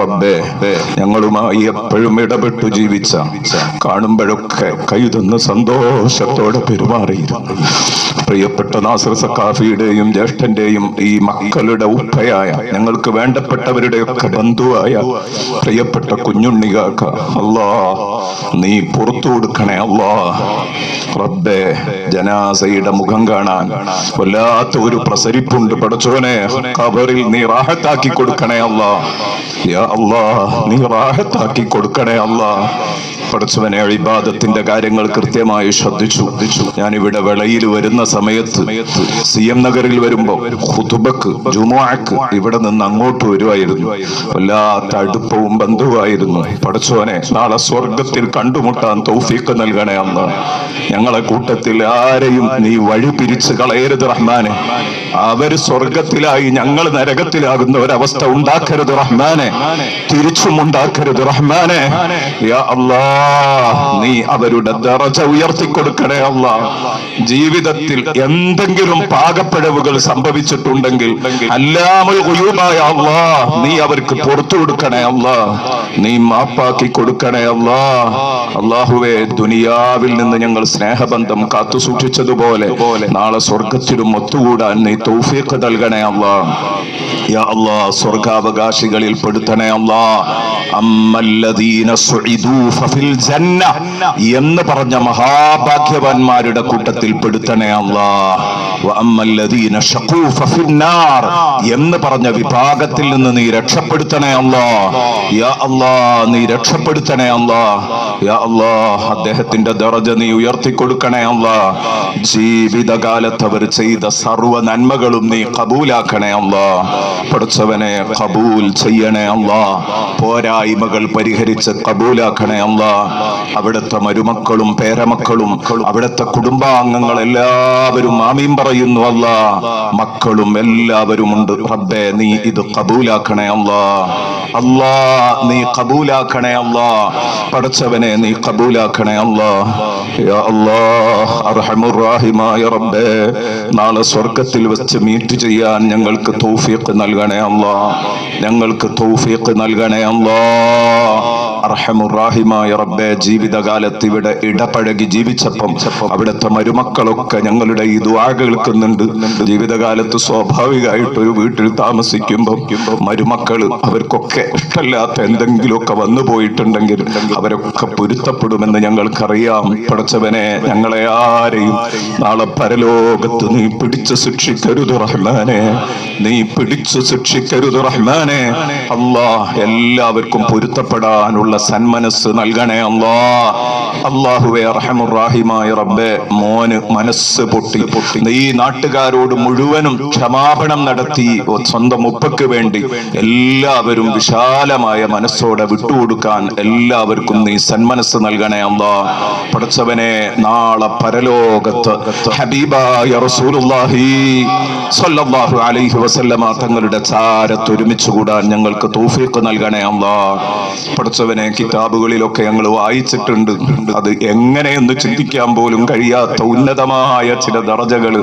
റബ്ബേ ഞങ്ങളുമായി എപ്പോഴും ഇടപെട്ടു ജീവിച്ച കാണുമ്പോഴൊക്കെ കൈതൊന്ന് സന്തോഷത്തോടെ പെരുമാറിയിരുന്നു. പ്രിയപ്പെട്ട നാസർ സക്കാഫിയുടെയും ജ്യേഷ്ഠന്റെയും ഈ മക്കളുടെ ഉപ്പയായ ഞങ്ങൾക്ക് വേണ്ടപ്പെട്ടവരുടെ ഒക്കെ ബന്ധുവായ പ്രിയപ്പെട്ട കുഞ്ഞുണ്ണികാക്ക അല്ലാ നീ പുറത്തു കൊടുക്കണേ അല്ലാ ജനാസയുടെ മുഖം കാണാൻ വല്ലാത്ത ഒരു പ്രസരിപ്പുണ്ട് പടച്ചോനെ. കബറിൽ നീ റാഹത്താക്കി കൊടുക്കണേ അല്ലാ യാ അല്ലാ നീ റാഹത്താക്കി കൊടുക്കണേ അല്ലാ പടച്ചവനെ ഇബാദത്തിന്റെ കാര്യങ്ങൾ കൃത്യമായി ശ്രദ്ധിച്ചു. ഞാൻ ഇവിടെ വിളയിൽ വരുന്ന സമയത്ത് സി എം നഗറിൽ വരുമ്പോ ഹുതുബക്ക് ജുമുഅക്ക് ഇവിടെ നിന്ന് അങ്ങോട്ട് വരുമായിരുന്നു വല്ലാത്ത അടുപ്പവും ബന്ധുവായിരുന്നു പടച്ചവനെ നാളെ സ്വർഗത്തിൽ കണ്ടുമുട്ടാൻ തൗഫീക്ക് നൽകണേ അന്ന്. ഞങ്ങളെ കൂട്ടത്തിൽ ആരെയും നീ വഴി പിരിച്ചു കളയരുത് റഹ്മാനെ. അവർ സ്വർഗത്തിലായി ഞങ്ങൾ നരകത്തിലാകുന്ന ഒരവസ്ഥ ഉണ്ടാക്കരുത് റഹ്മാനെ. തിരിച്ചും ഉണ്ടാക്കരുത് റഹ്മാനെ. നീ അവരുടെ ദറജ ഉയർത്തി കൊടുക്കണേ അല്ലാ. ജീവിതത്തിൽ എന്തെങ്കിലും പാകപ്പിഴവുകൾ സംഭവിച്ചിട്ടുണ്ടെങ്കിൽ അല്ലാമൽ ഗുയൂബായ അല്ലാ നീ അവർക്ക് പുറത്തു കൊടുക്കണേ അല്ല. നീ മാപ്പാക്കി കൊടുക്കണേ അല്ലാ. അള്ളാഹുവെ ദുനിയാവിൽ നിന്ന് ഞങ്ങൾ സ്നേഹബന്ധം കാത്തു സൂക്ഷിച്ചതുപോലെ നാളെ സ്വർഗത്തിലും ഒത്തുകൂടാൻ നീ തൗഫീഖ് നൽകണേ അല്ലാ. യാ അല്ലാ സ്വർഗാവകാശികളിൽ പെടുത്തണേ അല്ലാ. അമ്മല്ലദീന സുഇദൂ ഫഫിൽ ജന്ന എന്ന് പറഞ്ഞ മഹാഭാഗ്യവാന്മാരുടെ കൂട്ടത്തിൽ പെടുത്തണേ അല്ലാ. അമ്മല്ലദീന ഷഖൂ ഫിൽ നാർ എന്ന് പറഞ്ഞ വിഭാഗത്തിൽ നിന്ന് നീ രക്ഷപ്പെടുത്തണേ അല്ലാ. യാ അല്ലാ നീ രക്ഷപ്പെടുത്തണേ അല്ലാ. യാ അല്ലാ അദ്ദേഹത്തിന്റെ ദറജ നീ ഉയർത്തി കൊടുക്കണേ അല്ലാ. ജീവിതകാലത്ത് അവർ ചെയ്ത സർവ നന്മകളും നീ കബൂലാക്കണേ അല്ലാ. പഠിച്ചവനെ കബൂൽ ചെയ്യണേ അല്ലാ. പോരായ്മകൾ പരിഹരിച്ച് കബൂലാക്കണേ അല്ലാ. അവിടുത്തെ മരുമക്കളും പേരമക്കളും അവിടുത്തെ കുടുംബാംഗങ്ങൾ എല്ലാവരും ആമീൻ പറയുന്നു അല്ല. മക്കളും എല്ലാവരും ഉണ്ട്. റബ്ബേ നീ ഇത് കബൂലാക്കണേ അല്ലാ. അല്ലാ നീ കബൂലാക്കണേ അല്ലാ. പഠിച്ചവനെ നീ കബൂലാക്കണേ അല്ലാ. യാ അല്ലാ അർഹമുറാഹിമായ റബ്ബേ. നാളെ സ്വർഗത്തിൽ വെച്ച് മീറ്റ് ചെയ്യാൻ ഞങ്ങൾക്ക് തൗഫീഖ് നൽകണേ അല്ലാ. ഞങ്ങൾക്ക് തൗഫീഖ് നൽകണേ അല്ലാ. അർഹമുറാഹിമായ റബ്ബെ ജീവിതകാലത്ത് ഇവിടെ ഇടപഴകി ജീവിച്ചപ്പം അവിടുത്തെ മരുമക്കളൊക്കെ ഞങ്ങളുടെ ഈ ദുആ കേൾക്കുന്നുണ്ട്. ജീവിതകാലത്ത് സ്വാഭാവികമായിട്ട് ഒരു വീട്ടിൽ താമസിക്കുമ്പോൾ മരുമക്കൾ അവർക്കൊക്കെ ഇഷ്ടമില്ലാത്ത എന്തെങ്കിലുമൊക്കെ വന്നു പോയിട്ടുണ്ടെങ്കിൽ അവരൊക്കെ പൊരുത്തപ്പെടുമെന്ന് ഞങ്ങൾക്കറിയാം. പടച്ചവനെ ഞങ്ങളെ ആരെയും നാളെ പരലോകത്ത് നീ പിടിച്ച് ശിക്ഷിക്കരുത് റഹ്മാനെ. നീ പിടിച്ച് ശിക്ഷിക്കരുത് റഹ്മാനെ. അള്ളാഹ് എല്ലാവർക്കും പൊരുത്തപ്പെടാനുള്ള സന്മനസ് നൽകണേ അല്ലാ അള്ളാഹുവെ റഹമുറാഹിമായ റബ്ബേ മോന് മനസ്സ് പൊട്ടി. പൊട്ടി ഈ നാട്ടുകാരോട് മുഴുവനും ക്ഷമാപണം നടത്തി സ്വന്തം ഉപ്പക്ക് വേണ്ടി എല്ലാവരും വിശാലമായ മനസ്സോടെ വിട്ടുകൊടുക്കാൻ എല്ലാവർക്കും നീ സന്മനസ് നൽകണേ അല്ലാ പഠിച്ചവനെ നാളെ പരലോകത്ത് ഹബീബായ റസൂലുള്ളാഹി സ്വല്ലല്ലാഹു അലൈഹി വസല്ലമ തങ്ങളുടെ ചാരത്ത് കൂടാൻ ഞങ്ങൾക്ക് തൗഫീഖ് നൽകണേ അല്ലാ പഠിച്ചവനെ കിതാബുകളിലൊക്കെ ഞങ്ങൾ വായിച്ചിട്ടുണ്ട്. അത് എങ്ങനെയെന്ന് ചിന്തിക്കാൻ പോലും കഴിയാത്ത ഉന്നതമായ ചില ദറജകൾ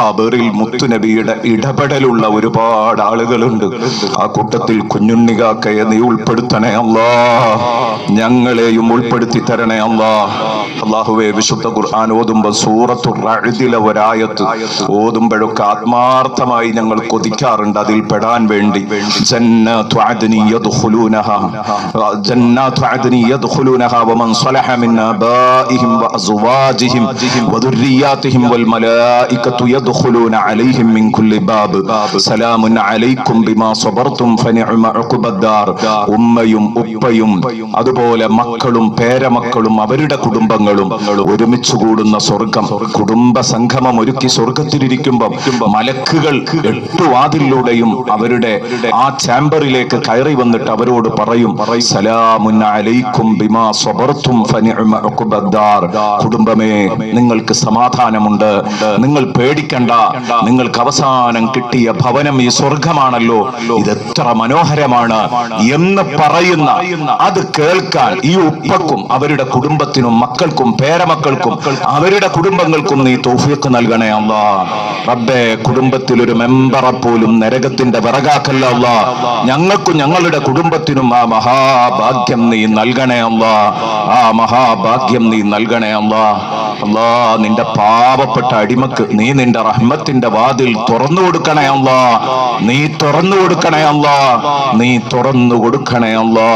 ഖബറിൽ മുത്തുനബിയുടെ ഇടപെടലുള്ള ഒരുപാട് ആളുകളുണ്ട്. ആ കൂട്ടത്തിൽ കുഞ്ഞുണ്ണികാക്കയെ നീ ഉൾപ്പെടുത്തണേ അല്ലാ. ഞങ്ങളെയും ഉൾപ്പെടുത്തി തരണേ അല്ലാ. അള്ളാഹുവെ വിശുദ്ധ ഖുർആൻ ഓതുമ്പോ സൂറത്തു റഅദിലെ ഒരായത്ത് ഓതുമ്പോഴൊക്കെ ആത്മാർത്ഥമായി ഞങ്ങൾ കൊതിക്കാറുണ്ട്. അതിൽ പെടാൻ വേണ്ടി ജന്നത്തു അദ്നി യദ്ഖുലൂനഹാ ജന്നാത്തു അദ്നി യദ്ഖുലൂനഹാ വമൻ صلح من آبائهم وأزواجهم وذرياتهم والملائكة يدخلون عليهم من كل باب سلام عليكم بما صبرتم فنعم عقب الدار ഉമ്മയും ഉപ്പയും അതുപോലെ മക്കളും പേരമക്കളും അവരുടെ കുടുംബങ്ങളും ഒരുമിച്ച് കൂടുന്ന സ്വർഗം കുടുംബ സംഗമം ഒരുക്കി സ്വർഗത്തിലിരിക്കുമ്പം മലക്കുകൾ എട്ടു വാതിലൂടെയും അവരുടെ ആ ചാമ്പറിലേക്ക് കയറി വന്നിട്ട് അവരോട് പറയും സലാം അലൈക്കും ബിമാ ഉഖബദ്ദാർ. കുടുംബമേ നിങ്ങൾക്ക് സമാധാനമുണ്ട്. നിങ്ങൾ പേടിക്കണ്ട. നിങ്ങൾക്ക് അവസാനം കിട്ടിയ ഭവനം ഈ സ്വർഗമാണല്ലോ. ഇത് എത്ര മനോഹരമാണ് എന്ന് പറയുന്ന അത് കേൾക്കാൻ ഈ ഉപ്പക്കും അവരുടെ കുടുംബത്തിനും മക്കൾക്കും പേരമക്കൾക്കും അവരുടെ കുടുംബങ്ങൾക്കും നീ തൗഫീഖ് നൽകണേ അല്ല. റബ്ബേ കുടുംബത്തിൽ ഒരു മെമ്പറെ പോലും നരകത്തിന്റെ വിറകാക്കല്ല അല്ല. ഞങ്ങൾക്കും ഞങ്ങളുടെ കുടുംബത്തിനും ആ മഹാഭാഗ്യം നീ നൽകണേ അല്ലാ. ആ മഹാഭാഗ്യം നീ നൽകണേ അല്ലാ. അല്ലാ നിന്റെ പാവപ്പെട്ട അടിമക്ക് നീ നിന്റെ റഹ്മത്തിന്റെ വാതിൽ തുറന്നു കൊടുക്കണേ അല്ലാ. നീ തുറന്നു കൊടുക്കണേ അല്ലാ. നീ തുറന്നു കൊടുക്കണേ അല്ലാ.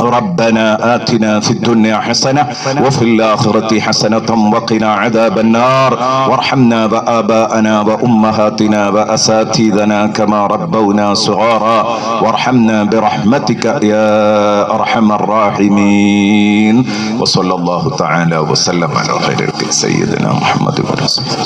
ربنا آتنا في الدنيا حسنة وفي الآخرة حسنة وقنا عذاب النار. وارحمنا وآباءنا وأمهاتنا وأساتذنا كما ربونا صغارا. وارحمنا برحمتك يا أرحم الراحمين. وصلى الله تعالى وسلم على خير سيدنا محمد ورسوله